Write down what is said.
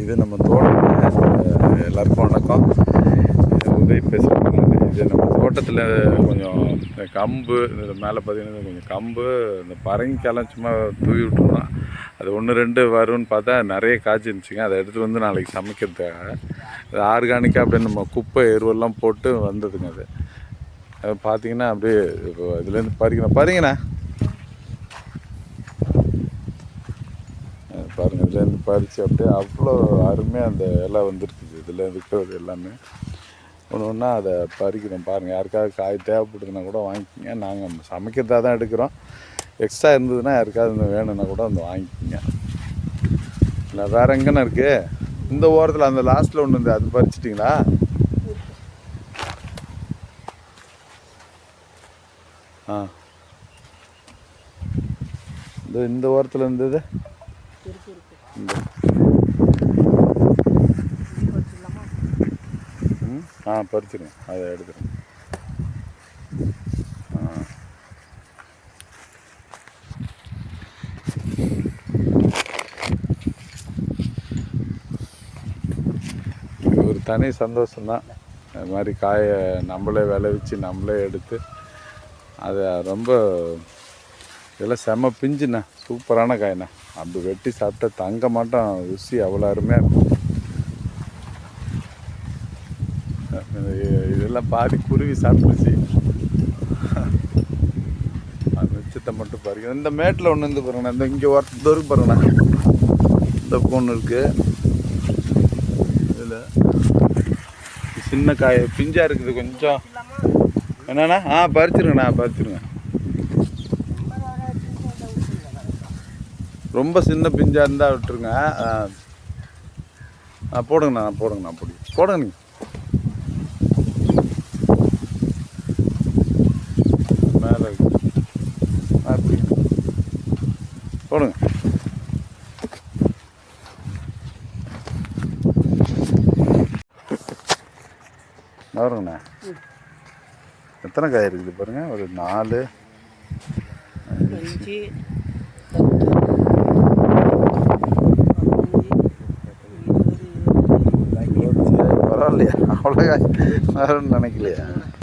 இது நம்ம தோட்டம். எல்லாருக்கும் வணக்கம். உதவி பேசுகிறது இது நம்ம தோட்டத்தில் கொஞ்சம் இந்த கம்பு இது மேலே பார்த்தீங்கன்னா கொஞ்சம் கம்பு இந்த பரங்கிக்கெல்லாம் சும்மா தூவி விட்டுருந்தோம் அது ஒன்று ரெண்டு வரும்னு பார்த்தா நிறைய காய்ச்சிருந்துச்சிங்க அதை எடுத்து வந்து நாளைக்கு சமைக்கிறதுக்காக. அது ஆர்கானிக்காக அப்படியே நம்ம குப்பை எருவெல்லாம் போட்டு வந்ததுங்க அது. பார்த்தீங்கன்னா அப்படியே இதுலேருந்து பறிக்கணும். பாருங்கண்ணா பாருங்கள் இதுலேருந்து பறித்து அப்படியே அவ்வளோ அருமையாக அந்த இலை வந்துருக்குது. இதில் இருக்கிறது எல்லாமே. ஒன்று ஒன்றா அதை பறிக்கிறோம் பாருங்கள் யாருக்காவது காய் தேவைப்படுதுன்னா கூட வாங்கிக்கோங்க. நாங்கள் சமைக்கிறதா தான் எடுக்கிறோம். எக்ஸ்ட்ரா இருந்ததுன்னா யாருக்காவது இந்த வேணும்னா கூட வந்து வாங்கிக்கோங்க. இல்லை வேறு எங்கண்ணா இருக்குது இந்த ஓரத்தில் அந்த லாஸ்ட்டில் ஒன்று இருந்து அது பறிச்சிட்டிங்களா? ஆ. இந்த இந்த ஓரத்தில் இருந்தது ம்? ஆ பறிச்சிருங்க. அதை எடுத்துருங்க. ஒரு தனி சந்தோஷம்தான். அது மாதிரி காயை நம்மளே விளைவிச்சு நம்மளே எடுத்து அதை ரொம்ப இதெல்லாம் செம்ம பிஞ்சுண்ணா. சூப்பரான காய்ண்ணா. அப்படி வெட்டி சாப்பிட்டா தங்க மாட்டோம் ருசி அவ்வளோ அருமையாக இருக்கும். இதெல்லாம் பாதி குருவி சாப்பிட்டுச்சு. அது மிச்சத்தை மட்டும் பாருங்க. இந்த மேட்டில் ஒன்று இருந்து பாருங்கண்ணா. இந்த இங்கே ஒருத்தர் தூரம் பாருங்கண்ணா. இந்த பொண்ணு இருக்கு. இதில் சின்ன காய் பிஞ்சாக இருக்குது கொஞ்சம். என்னண்ணா? ஆ பறிச்சிருங்கண்ணா பறிச்சிருங்க. ரொம்ப சின்ன பிஞ்சாக இருந்தால் விட்டுருங்க. ஆ. போடுங்கண்ணா போடுங்கண்ணா பொடி போடுங்க நீங்கள் மேலே ஆ அப்படி போடுங்க. வருங்கண்ணா எத்தனை காய் இருக்குது பாருங்கள் ஒரு நாலு அஞ்சு அவ்வளோ காய் நினைக்கலையா?